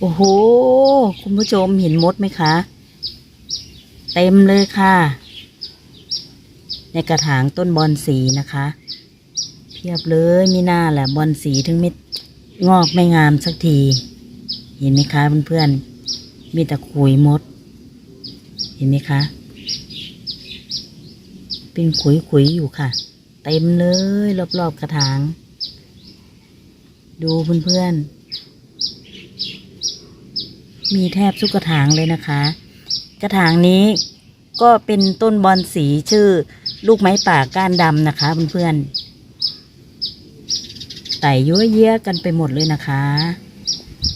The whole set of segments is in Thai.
โอ้โห คุณผู้ชมเห็นมดไหมคะ เต็มเลยค่ะ ในกระถางต้นบอนสีนะคะ เพียบเลยมีหน้าแหละบอนสีถึงไม่งอกไม่งามสักที เห็นไหมคะเพื่อนๆมีแต่ขุยมด เห็นไหมคะ เป็นขุยๆอยู่ค่ะ เต็มเลยรอบๆกระถาง ดูเพื่อนๆ มีแทบทุกกระถางเลยนะคะ กระถางนี้ก็เป็นต้นบอนสีชื่อลูกไม้ป่าก้านดำนะคะเพื่อนๆไต่ยั่วเยี่ยกันไปหมดเลยนะคะ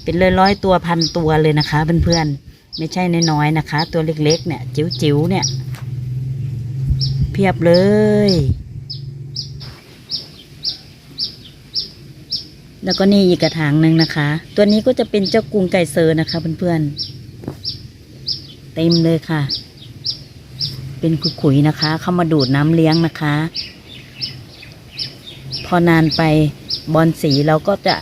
เป็นร้อยร้อยตัวพันตัวเลยนะคะเพื่อนๆ ไม่ใช่น้อยๆนะคะ ตัวเล็กๆเนี่ยจิ๋วๆเนี่ย เพียบเลย แล้วก็นี่อีกกระถางหนึ่งนะคะ ตัวนี้ก็จะเป็นเจ้ากรุงไก่เซอร์นะคะเพื่อนๆ เต็มเลยค่ะ เป็นขุยๆนะคะ เข้ามาดูดน้ำเลี้ยงนะคะ พอนานไปบอลสีเราก็จะ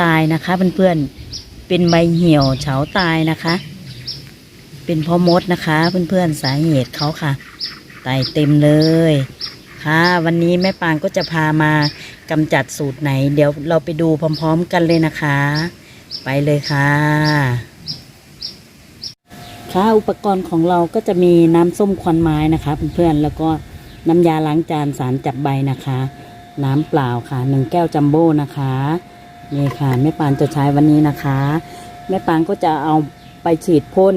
ตายนะคะเพื่อนๆ เป็นใบเหี่ยวเฉาตายนะคะ เป็นเพราะมดนะคะ เพื่อนๆสาเหตุเขาค่ะ ตายเต็มเลย ค่ะวันนี้แม่ปางก็จะพามากำจัดสูตรไหน เดี๋ยวเราไปดูพร้อม ๆ กันเลยนะคะ ไปเลยค่ะ ค่ะอุปกรณ์ของเราก็จะมีน้ำส้มควันไม้นะคะเพื่อนๆแล้วก็น้ำยาล้างจานสารจับใบนะคะ น้ำเปล่าค่ะหนึ่งแก้วจัมโบ้นะคะนี่ค่ะแม่ปานจะใช้วันนี้นะคะ แม่ปานก็จะเอาไปฉีดพ่น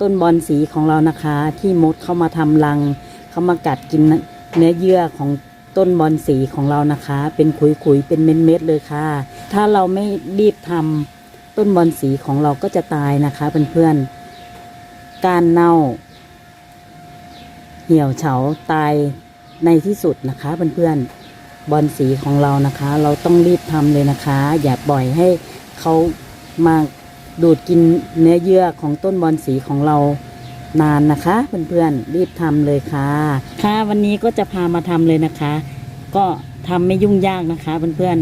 ต้นบอนสีของเรานะคะ ที่มดเข้ามาทำรัง เข้ามากัดกิน เนื้อเยื่อของต้นบอนสีของเรานะคะ เป็นขุยๆเป็นเม็ดๆเลยค่ะ ถ้าเราไม่รีบทำต้นบอนสีของเราก็จะตายนะคะเพื่อนๆการเน่า เหี่ยวเฉาตายในที่สุดนะคะเพื่อนๆบอลสีของเรานะคะ เราต้องรีบทำเลยนะคะ อย่าปล่อยให้เขามาดูดกินเนื้อเยื่อของต้นบอลสีของเรา นานนะคะเพื่อนๆรีบทำเลยค่ะ ค่ะวันนี้ก็จะพามาทำเลยนะคะ ก็ทำไม่ยุ่งยากนะคะเพื่อน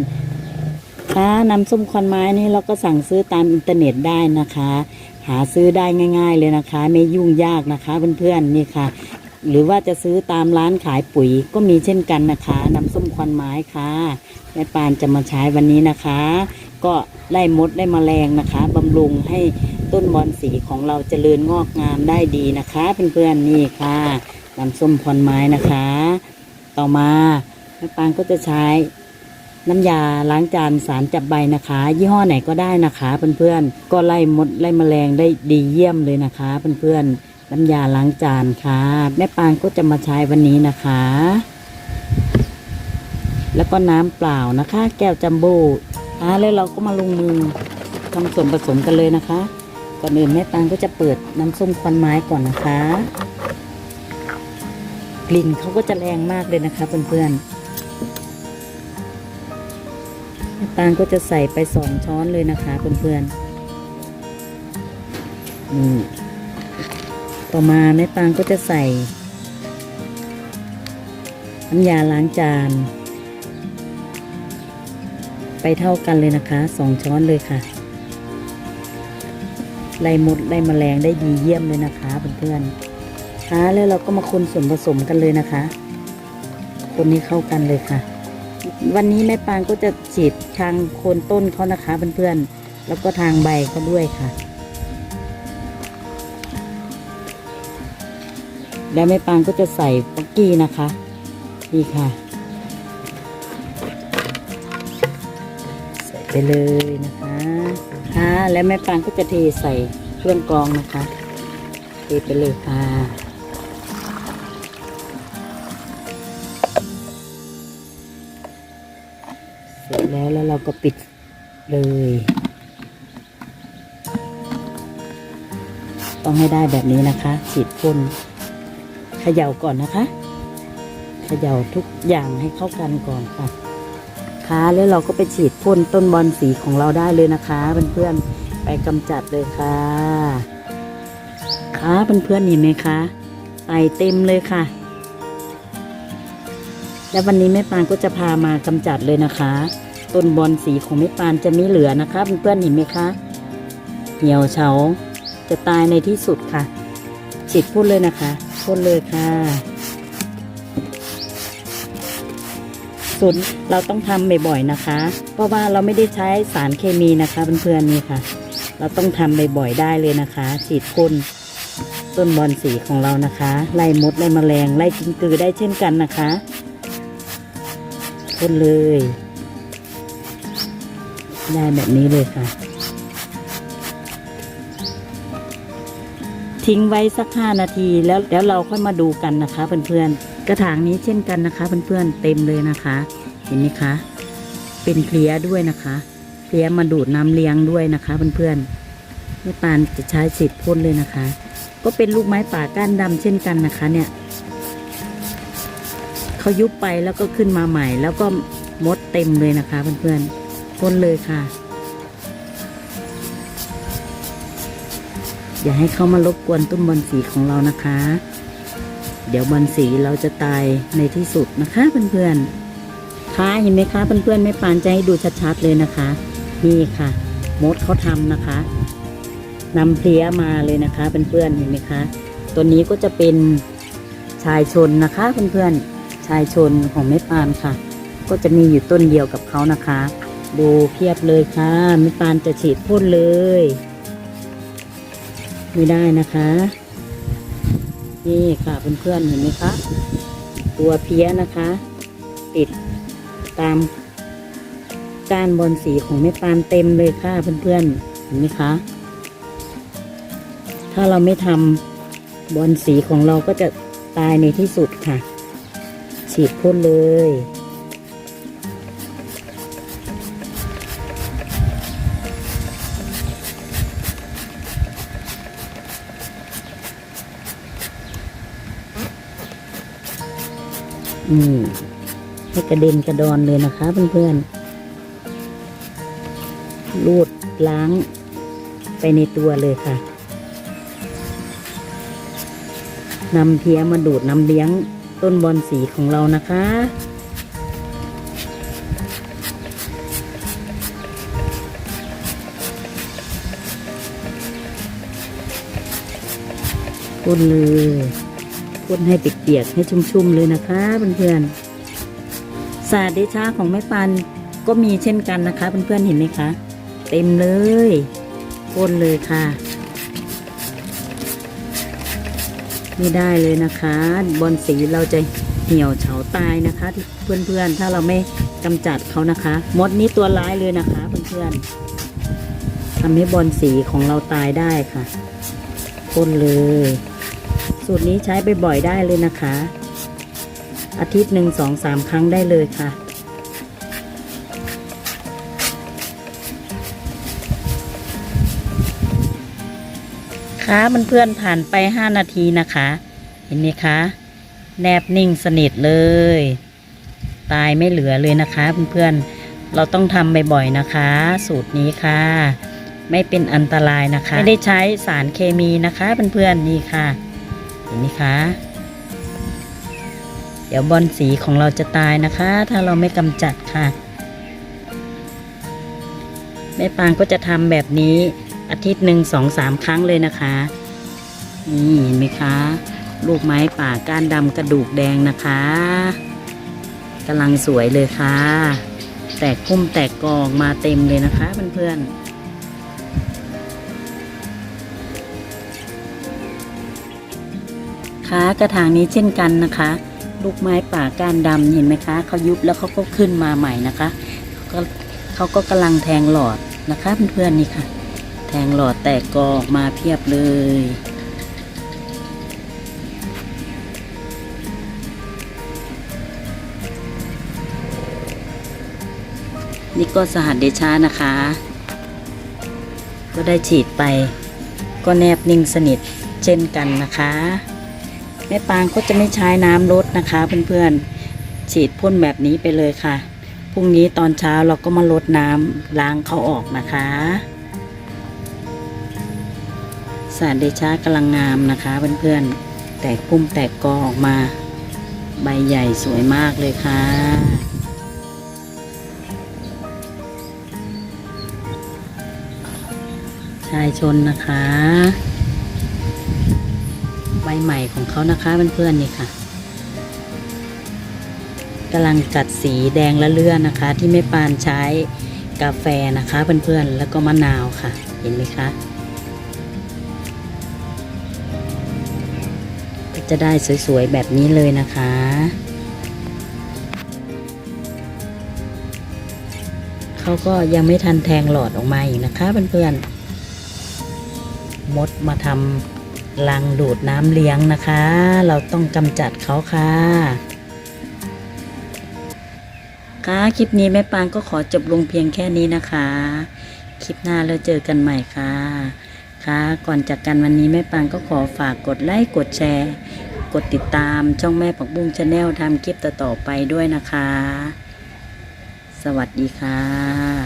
ๆค่ะน้ำส้มควันไม้นี่เราก็สั่งซื้อตามอินเทอร์เน็ตได้นะคะ หาซื้อได้ง่าย ๆเลยนะคะ ไม่ยุ่งยากนะคะเพื่อนๆนี่ค่ะ หรือว่าจะซื้อตามร้านขายปุ๋ยก็มีเช่นกันนะคะน้ำส้มควันไม้ค่ะแม่ปานจะมาใช้วันนี้นะคะ ก็ไล่มดไล่แมลงนะคะบำรุงให้ ต้นบอนสีของเราเจริญงอกงามได้ดีนะคะเพื่อนๆนี่ค่ะน้ำส้มควันไม้นะคะ ต่อมาแม่ปานก็จะใช้น้ำยาล้างจานสารจับใบนะคะ ยี่ห้อไหนก็ได้นะคะเพื่อนๆก็ไล่มดไล่แมลงได้ดีเยี่ยมเลยนะคะเพื่อนๆน้ำยาล้างจานค่ะ แม่ปางก็จะมาใช้วันนี้นะคะ แล้วก็น้ำเปล่านะคะ แก้วจัมโบ้อ่าแล้วเราก็มาลงมือทำส่วนผสมกันเลยนะคะ ก่อนอื่นแม่ปางก็จะเปิดน้ำส้มควันไม้ก่อนนะคะ กลิ่นเขาก็จะแรงมากเลยนะคะเพื่อนๆน้ำตาลก็จะใส่ไปสองช้อนเลยนะคะเพื่อนๆนี่ต่อมาแม่ปางก็จะใส่น้ำยาล้างจาน ไปเท่ากันเลยนะคะสองช้อนเลยค่ะ ไล่มดไล่แมลงได้ดีเยี่ยมเลยนะคะเพื่อนๆช้าแล้วเราก็มาคนส่วนผสมกันเลยนะคะ คนนี้เข้ากันเลยค่ะ วันนี้แม่ปางก็จะฉีดทางโคนต้นเขานะคะเพื่อนๆแล้วก็ทางใบเขาด้วยค่ะ แล้วแม่ปางก็จะใส่ป๊อกกี้นะคะนี่ค่ะ ไปเลยนะคะค่ะแล้วแม่ปางก็จะเทใส่เครื่องกรองนะคะ เทไปเลยค่ะเสร็จแล้วแล้วเราก็ปิดเลย ต้องให้ได้แบบนี้นะคะฉีดพ่นเขย่าก่อนนะคะเขย่าทุกอย่างให้เข้ากันก่อนค่ะ ค่ะแล้วเราก็ไปฉีดพ่นต้นบอลสีของเราได้เลยนะคะเพื่อนๆไปกำจัดเลยค่ะ ค่ะเพื่อนๆเห็นไหมคะไตเต็มเลยค่ะ และวันนี้แม่ปานก็จะพามากำจัดเลยนะคะต้นบอลสีของแม่ปานจะไม่เหลือนะคะเพื่อนๆเห็นไหมคะเหี่ยวเฉาจะตายในที่สุดค่ะฉีดพ่นเลยนะคะพ่นเลยค่ะ ส่วนเราต้องทำบ่อยๆนะคะ เพราะว่าเราไม่ได้ใช้สารเคมีนะคะเพื่อนๆนี่ค่ะ เราต้องทำบ่อยๆได้เลยนะคะ ฉีดพ่นต้นบอลสีของเรานะคะ ไล่มดไล่แมลงไล่กินกือได้เช่นกันนะคะพ่นเลย ได้แบบนี้เลยค่ะ ทิ้งไว้สักห้านาทีแล้วแล้วเราค่อยมาดูกันนะคะเพื่อนๆ กระถางนี้เช่นกันนะคะเพื่อนๆเต็มเลยนะคะ เห็นไหมคะ เป็นเพลียด้วยนะคะเพลียมาดูดน้ำเลี้ยงด้วยนะคะเพื่อนๆแม่ปานจะใช้ฉีดพ่นเลยนะคะ ก็เป็นลูกไม้ป่าก้านดำเช่นกันนะคะ เนี่ยเขายุบไปแล้วก็ขึ้นมาใหม่ แล้วก็มดเต็มเลยนะคะเพื่อนๆพ่นเลยค่ะ อย่าให้เขามารบกวนต้นบอลสีของเรานะคะ ดี๋ยวบอลสีเราจะตายในที่สุดนะคะเพื่อนๆค่ะเห็นไหมคะเพื่อนๆไม่ปานจะให้ดูชัดๆเลยนะคะ นี่ค่ะมดเขาทำนะคะนำเพลี้ยมาเลยนะคะเพื่อนๆเห็นไหมคะตัวนี้ก็จะเป็นชายชนนะคะเพื่อนๆชายชนของแม่ปานค่ะ ก็จะมีอยู่ต้นเดียวกับเขานะคะ ดูเพียบเลยค่ะแม่ปานจะฉีดพ่นเลย ไม่ได้นะคะ นี่ค่ะเพื่อนๆเห็นไหมคะตัวเพี้ยนะคะ ติดตามก้านบอลสีของแม่ปานเต็มเลยค่ะเพื่อนๆเห็นไหมคะ ถ้าเราไม่ทำบอลสีของเราก็จะตายในที่สุดค่ะ ฉีดพ่นเลย อืมให้กระเด็นกระดอนเลยนะคะเพื่อนๆรูดล้างไปในตัวเลยค่ะนำเพียมาดูดน้ำเลี้ยงต้นบอลสีของเรานะคะพ่นเลย พ่นให้เปียกๆให้ชุ่มๆเลยนะคะเพื่อนๆศาสตร์เดชาของแม่ปันก็มีเช่นกันนะคะเพื่อนๆเห็นไหมคะ เต็มเลยพ่นเลยค่ะไม่ได้เลยนะคะ บอลสีเราจะเหี่ยวเฉาตายนะคะที่เพื่อนๆ ถ้าเราไม่กำจัดเขานะคะ มดนี้ตัวร้ายเลยนะคะเพื่อนๆทำให้บอลสีของเราตายได้ค่ะพ่นเลย สูตรนี้ใช้ไปบ่อยได้เลยนะคะ อาทิตย์หนึ่งสองสามครั้งได้เลยค่ะ ค่ะเพื่อนๆผ่านไปห้านาทีนะคะ เห็นไหมคะ แนบนิ่งสนิทเลย ตายไม่เหลือเลยนะคะเพื่อนๆ เราต้องทำบ่อยๆนะคะ สูตรนี้ค่ะ ไม่เป็นอันตรายนะคะ ไม่ได้ใช้สารเคมีนะคะเพื่อนๆนี่ค่ะ ห็นไหมคะเดี๋ยวบอลสีของเราจะตายนะคะ ถ้าเราไม่กำจัดค่ะ แม่ปางก็จะทำแบบนี้อาทิตย์หนึ่งสองสามครั้งเลยนะคะ นี่เห็นไหมคะ ลูกไม้ป่าก้านดำกระดูกแดงนะคะกำลังสวยเลยค่ะ แตกพุ่มแตกกองมาเต็มเลยนะคะเพื่อนๆ กระถางนี้เช่นกันนะคะ ลูกไม้ป่าก้านดำเห็นไหมคะเขายุบแล้วเขาก็ขึ้นมาใหม่นะคะเขาก็เขาก็กำลังแทงหลอดนะคะเพื่อนๆนี่ค่ะ แทงหลอดแตกกอออกมาเพียบเลยนี่ก็สหัสเดชานะคะ ก็ได้ฉีดไป ก็แนบนิ่งสนิทเช่นกันนะคะ แม่ปางก็จะไม่ใช้น้ำรดนะคะเพื่อนๆฉีดพ่นแบบนี้ไปเลยค่ะพรุ่งนี้ตอนเช้าเราก็มาลดน้ำล้างเขาออกนะคะสารเดชากำลังงามนะคะเพื่อนๆ แตกพุ่มแตกกอออกมา ใบใหญ่สวยมากเลยค่ะ ชายชนนะคะ ใบใหม่ของเขานะคะเพื่อนๆนี่ค่ะกำลังกัดสีแดงและเลื่อนนะคะ ที่แม่ปานใช้กาแฟนะคะเพื่อนๆแล้วก็มะนาวค่ะ เห็นไหมคะจะได้สวยๆแบบนี้เลยนะคะเขาก็ยังไม่ทันแทงหลอดออกมาอีกนะคะเพื่อนๆมดมาทำ รังดูดน้ำเลี้ยงนะคะ เราต้องกำจัดเขาค่ะ ค่ะ คลิปนี้แม่ปางก็ขอจบลงเพียงแค่นี้นะคะ คลิปหน้าแล้วเจอกันใหม่ค่ะ ค่ะ ก่อนจากกันวันนี้แม่ปางก็ขอฝากกดไลค์กดแชร์ กดติดตามช่องแม่ปักบุ้งชาแนลทำคลิปต่อๆไปด้วยนะคะ สวัสดีค่ะ